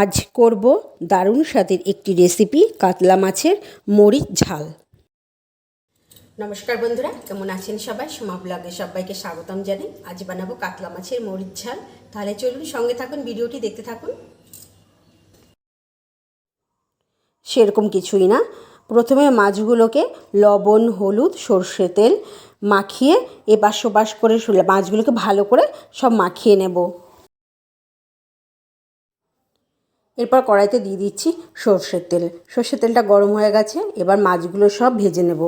আজ করব দারুণ স্বাদের একটি রেসিপি কাতলা মাছের মরিচ ঝাল। নমস্কার বন্ধুরা কেমন আছেন সবাই? সোমা ব্লগে সবাইকে স্বাগতম জানাই। আজ বানাবো কাতলা মাছের মরিচ ঝাল। তাহলে চলুন সঙ্গে থাকুন ভিডিওটি দেখতে থাকুন। সেরকম কিছুই না। প্রথমে মাছগুলোকে লবণ হলুদ সর্ষে তেল মাখিয়ে এপাশ ওপাশ করে মাছগুলোকে ভালো করে সব মাখিয়ে নেব। এরপর কড়াইতে দিয়ে দিচ্ছি সর্ষের তেল। সর্ষের তেলটা গরম হয়ে গেছে, এবার মাছগুলো সব ভেজে নেব।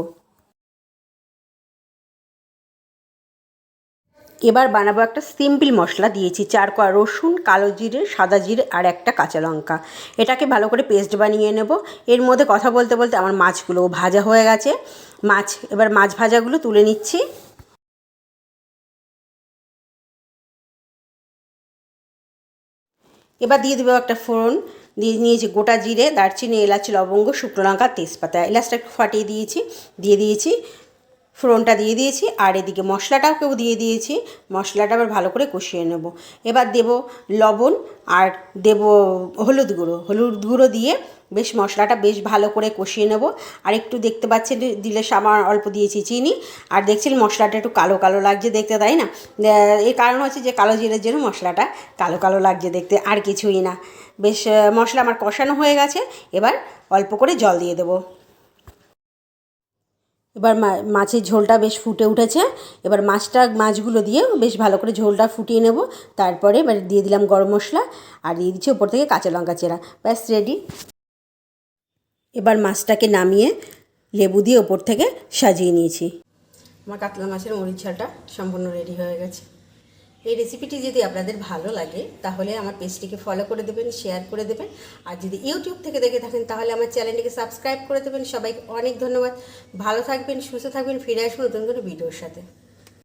এবার বানাবো একটা সিম্পল মশলা দিয়েছি চার কোয়া রসুন, কালো জিরে, সাদা জিরে আর একটা কাঁচা লঙ্কা। এটাকে ভালো করে পেস্ট বানিয়ে নেব। এর মধ্যে কথা বলতে বলতে আমার মাছগুলো ভাজা হয়ে গেছে। মাছ, এবার মাছ ভাজাগুলো তুলে নিচ্ছি। এবার দিয়ে দেবো একটা ফোড়ন, দিয়ে নিয়েছি গোটা জিরে, দারচিনি, এলাচ, লবঙ্গ, শুকনো লঙ্কা, তেজপাতা। এলাচটা একটু ফাটিয়ে দিয়েছি, দিয়ে দিয়েছি। ফোড়নটা দিয়ে দিয়েছি, আর এদিকে মশলাটাকেও দিয়ে দিয়েছি। মশলাটা আবার ভালো করে কষিয়ে নেব। এবার দেব লবণ, আর দেব হলুদ গুঁড়ো। হলুদ গুঁড়ো দিয়ে বেশ মশলাটা বেশ ভালো করে কষিয়ে নেব। আর একটু দেখতে পাচ্ছেন, দিলে সামার অল্প দিয়েছি চিনি। আর দেখছেন, মশলাটা একটু কালো কালো লাগছে দেখতে, তাই না? এর কারণ হচ্ছে যে, কালো জিরের জন্য মশলাটা কালো কালো লাগছে দেখতে, আর কিছুই না। বেশ মশলা আমার কষানো হয়ে গেছে। এবার অল্প করে জল দিয়ে দেবো। এবার মাছের ঝোলটা বেশ ফুটে উঠেছে। এবার মাছটা, মাছগুলো দিয়ে বেশ ভালো করে ঝোলটা ফুটিয়ে নেব। তারপরে এবার দিয়ে দিলাম গরম মশলা আর দিয়ে দিচ্ছি ওপর থেকে কাঁচা লঙ্কা চেরা। ব্যাস রেডি এবার মাছটাকে নামিয়ে লেবু দিয়ে ওপর থেকে সাজিয়ে নিয়েছি। আমার কাতলা মাছের মরিচ ঝালটা সম্পূর্ণ রেডি হয়ে গেছে। এই রেসিপিটি যদি আপনাদের ভালো লাগে, তাহলে আমার পেজটিকে ফলো করে দেবেন শেয়ার করে দেবেন। আর যদি ইউটিউব থেকে দেখে থাকেন, তাহলে আমার চ্যানেলটিকে সাবস্ক্রাইব করে দেবেন। সবাইকে অনেক ধন্যবাদ। ভালো থাকবেন, সুস্থ থাকবেন, ফিরে আসুন নতুন কোনো ভিডিওর সাথে।